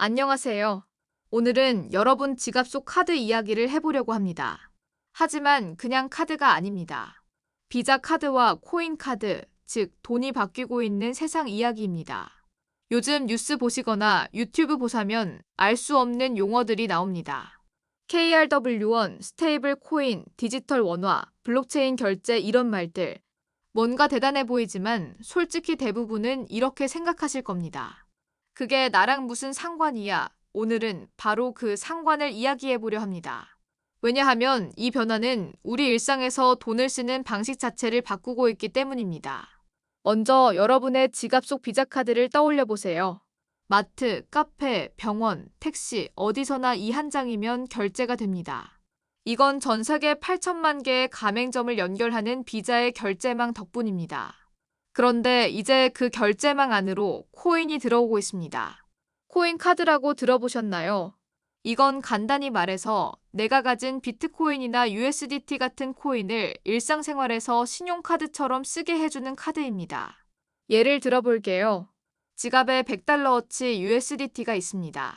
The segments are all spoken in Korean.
안녕하세요. 오늘은 여러분 지갑 속 카드 이야기를 해보려고 합니다. 하지만 그냥 카드가 아닙니다. 비자 카드와 코인 카드, 즉 돈이 바뀌고 있는 세상 이야기입니다. 요즘 뉴스 보시거나 유튜브 보사면 알 수 없는 용어들이 나옵니다. KRW1, 스테이블 코인, 디지털 원화, 블록체인 결제 이런 말들. 뭔가 대단해 보이지만 솔직히 대부분은 이렇게 생각하실 겁니다. 그게 나랑 무슨 상관이야. 오늘은 바로 그 상관을 이야기해 보려 합니다. 왜냐하면 이 변화는 우리 일상에서 돈을 쓰는 방식 자체를 바꾸고 있기 때문입니다. 먼저 여러분의 지갑 속 비자 카드를 떠올려 보세요. 마트, 카페, 병원, 택시, 어디서나 이 한 장이면 결제가 됩니다. 이건 전 세계 8천만 개의 가맹점을 연결하는 비자의 결제망 덕분입니다. 그런데 이제 그 결제망 안으로 코인이 들어오고 있습니다. 코인 카드라고 들어보셨나요? 이건 간단히 말해서 내가 가진 비트코인이나 USDT 같은 코인을 일상생활에서 신용카드처럼 쓰게 해주는 카드입니다. 예를 들어볼게요. 지갑에 100달러어치 USDT가 있습니다.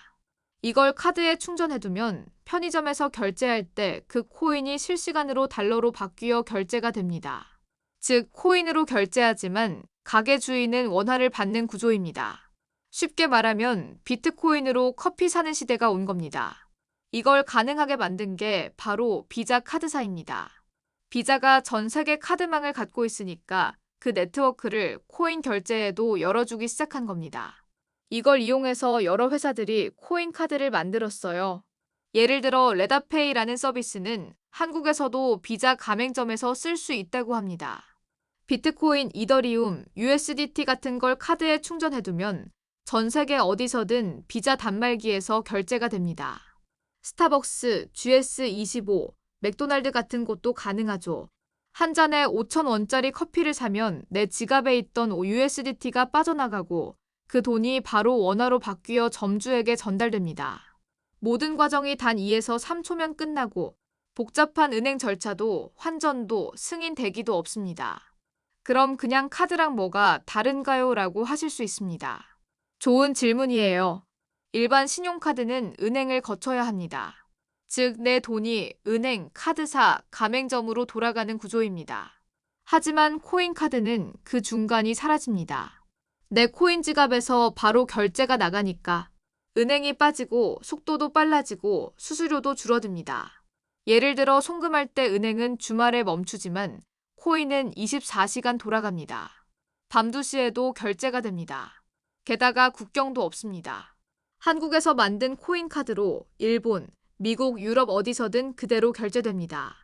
이걸 카드에 충전해두면 편의점에서 결제할 때 그 코인이 실시간으로 달러로 바뀌어 결제가 됩니다. 즉, 코인으로 결제하지만 가게 주인은 원화를 받는 구조입니다. 쉽게 말하면 비트코인으로 커피 사는 시대가 온 겁니다. 이걸 가능하게 만든 게 바로 비자 카드사입니다. 비자가 전 세계 카드망을 갖고 있으니까 그 네트워크를 코인 결제에도 열어주기 시작한 겁니다. 이걸 이용해서 여러 회사들이 코인 카드를 만들었어요. 예를 들어 레다페이라는 서비스는 한국에서도 비자 가맹점에서 쓸 수 있다고 합니다. 비트코인, 이더리움, USDT 같은 걸 카드에 충전해두면 전 세계 어디서든 비자 단말기에서 결제가 됩니다. 스타벅스, GS25, 맥도날드 같은 곳도 가능하죠. 한 잔에 5천원짜리 커피를 사면 내 지갑에 있던 USDT가 빠져나가고 그 돈이 바로 원화로 바뀌어 점주에게 전달됩니다. 모든 과정이 단 2에서 3초면 끝나고 복잡한 은행 절차도 환전도 승인 대기도 없습니다. 그럼 그냥 카드랑 뭐가 다른가요? 라고 하실 수 있습니다. 좋은 질문이에요. 일반 신용카드는 은행을 거쳐야 합니다. 즉, 내 돈이 은행, 카드사, 가맹점으로 돌아가는 구조입니다. 하지만 코인카드는 그 중간이 사라집니다. 내 코인 지갑에서 바로 결제가 나가니까 은행이 빠지고 속도도 빨라지고 수수료도 줄어듭니다. 예를 들어 송금할 때 은행은 주말에 멈추지만 코인은 24시간 돌아갑니다. 밤 2시에도 결제가 됩니다. 게다가 국경도 없습니다. 한국에서 만든 코인 카드로 일본, 미국, 유럽 어디서든 그대로 결제됩니다.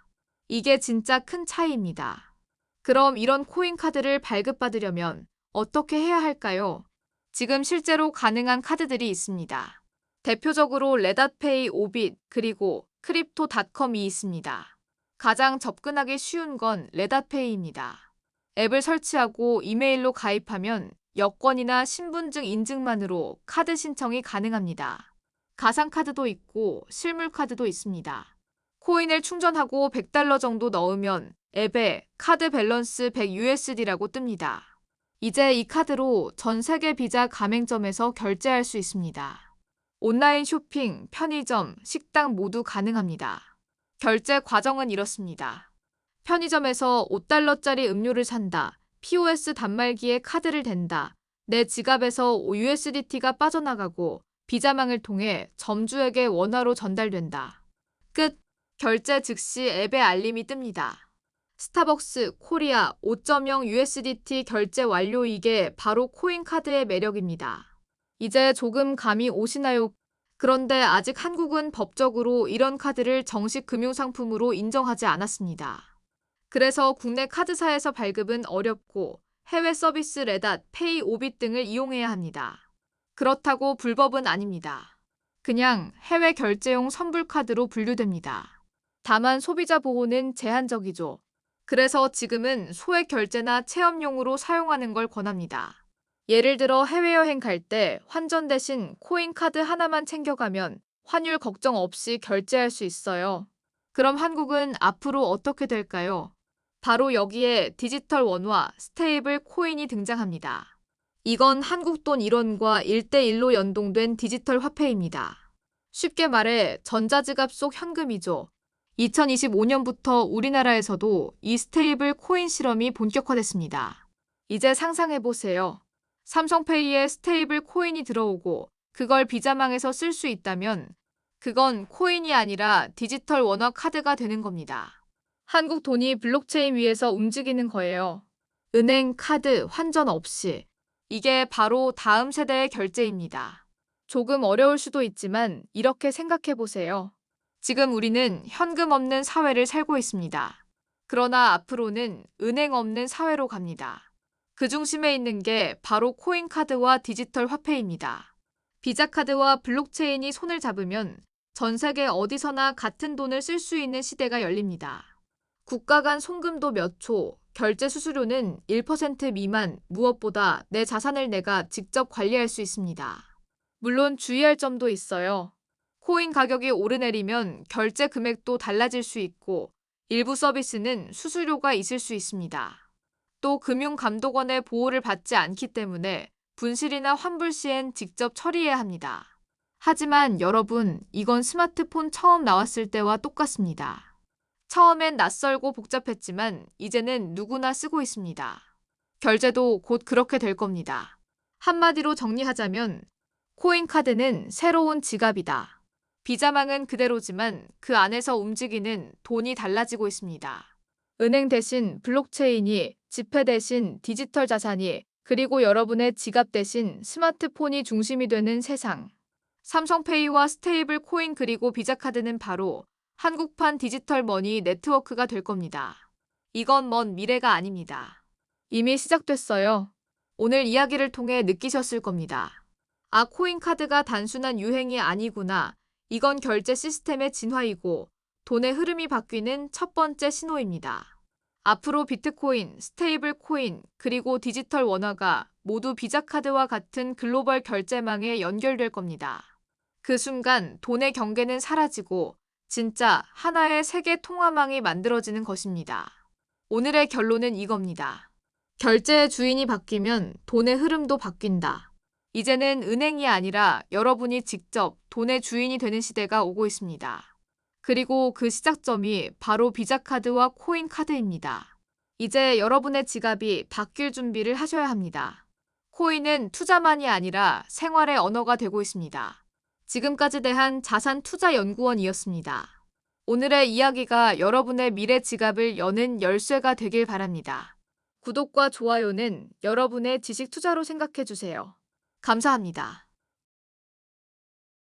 이게 진짜 큰 차이입니다. 그럼 이런 코인 카드를 발급받으려면 어떻게 해야 할까요? 지금 실제로 가능한 카드들이 있습니다. 대표적으로 레닷페이, 오빗, 그리고 크립토닷컴이 있습니다. 가장 접근하기 쉬운 건 레닷페이입니다. 앱을 설치하고 이메일로 가입하면 여권이나 신분증 인증만으로 카드 신청이 가능합니다. 가상카드도 있고 실물카드도 있습니다. 코인을 충전하고 100달러 정도 넣으면 앱에 카드 밸런스 100USD라고 뜹니다. 이제 이 카드로 전 세계 비자 가맹점에서 결제할 수 있습니다. 온라인 쇼핑, 편의점, 식당 모두 가능합니다. 결제 과정은 이렇습니다. 편의점에서 5달러짜리 음료를 산다. POS 단말기에 카드를 댄다. 내 지갑에서 USDT가 빠져나가고 비자망을 통해 점주에게 원화로 전달된다. 끝. 결제 즉시 앱에 알림이 뜹니다. 스타벅스, 코리아, 5.0 USDT 결제 완료 이게 바로 코인카드의 매력입니다. 이제 조금 감이 오시나요? 그런데 아직 한국은 법적으로 이런 카드를 정식 금융상품으로 인정하지 않았습니다. 그래서 국내 카드사에서 발급은 어렵고 해외 서비스 레닷, 페이 오빗 등을 이용해야 합니다. 그렇다고 불법은 아닙니다. 그냥 해외 결제용 선불카드로 분류됩니다. 다만 소비자 보호는 제한적이죠. 그래서 지금은 소액 결제나 체험용으로 사용하는 걸 권합니다. 예를 들어 해외여행 갈 때 환전 대신 코인 카드 하나만 챙겨가면 환율 걱정 없이 결제할 수 있어요. 그럼 한국은 앞으로 어떻게 될까요? 바로 여기에 디지털 원화 스테이블 코인이 등장합니다. 이건 한국 돈 1원과 1대1로 연동된 디지털 화폐입니다. 쉽게 말해 전자지갑 속 현금이죠. 2025년부터 우리나라에서도 이 스테이블 코인 실험이 본격화됐습니다. 이제 상상해보세요. 삼성페이에 스테이블 코인이 들어오고 그걸 비자망에서 쓸 수 있다면 그건 코인이 아니라 디지털 원화 카드가 되는 겁니다. 한국 돈이 블록체인 위에서 움직이는 거예요. 은행, 카드, 환전 없이. 이게 바로 다음 세대의 결제입니다. 조금 어려울 수도 있지만 이렇게 생각해 보세요. 지금 우리는 현금 없는 사회를 살고 있습니다. 그러나 앞으로는 은행 없는 사회로 갑니다. 그 중심에 있는 게 바로 코인카드와 디지털 화폐입니다. 비자카드와 블록체인이 손을 잡으면 전 세계 어디서나 같은 돈을 쓸 수 있는 시대가 열립니다. 국가 간 송금도 몇 초, 결제 수수료는 1% 미만, 무엇보다 내 자산을 내가 직접 관리할 수 있습니다. 물론 주의할 점도 있어요. 코인 가격이 오르내리면 결제 금액도 달라질 수 있고 일부 서비스는 수수료가 있을 수 있습니다. 또 금융감독원의 보호를 받지 않기 때문에 분실이나 환불 시엔 직접 처리해야 합니다. 하지만 여러분, 이건 스마트폰 처음 나왔을 때와 똑같습니다. 처음엔 낯설고 복잡했지만 이제는 누구나 쓰고 있습니다. 결제도 곧 그렇게 될 겁니다. 한마디로 정리하자면 코인카드는 새로운 지갑이다. 비자망은 그대로지만 그 안에서 움직이는 돈이 달라지고 있습니다. 은행 대신 블록체인이, 지폐 대신 디지털 자산이, 그리고 여러분의 지갑 대신 스마트폰이 중심이 되는 세상. 삼성페이와 스테이블 코인 그리고 비자카드는 바로 한국판 디지털 머니 네트워크가 될 겁니다. 이건 먼 미래가 아닙니다. 이미 시작됐어요. 오늘 이야기를 통해 느끼셨을 겁니다. 아, 코인 카드가 단순한 유행이 아니구나. 이건 결제 시스템의 진화이고 돈의 흐름이 바뀌는 첫 번째 신호입니다. 앞으로 비트코인, 스테이블 코인, 그리고 디지털 원화가 모두 비자카드와 같은 글로벌 결제망에 연결될 겁니다. 그 순간 돈의 경계는 사라지고 진짜 하나의 세계 통화망이 만들어지는 것입니다. 오늘의 결론은 이겁니다. 결제의 주인이 바뀌면 돈의 흐름도 바뀐다. 이제는 은행이 아니라 여러분이 직접 돈의 주인이 되는 시대가 오고 있습니다. 그리고 그 시작점이 바로 비자카드와 코인카드입니다. 이제 여러분의 지갑이 바뀔 준비를 하셔야 합니다. 코인은 투자만이 아니라 생활의 언어가 되고 있습니다. 지금까지 대한 자산 투자 연구원이었습니다. 오늘의 이야기가 여러분의 미래 지갑을 여는 열쇠가 되길 바랍니다. 구독과 좋아요는 여러분의 지식 투자로 생각해 주세요. 감사합니다.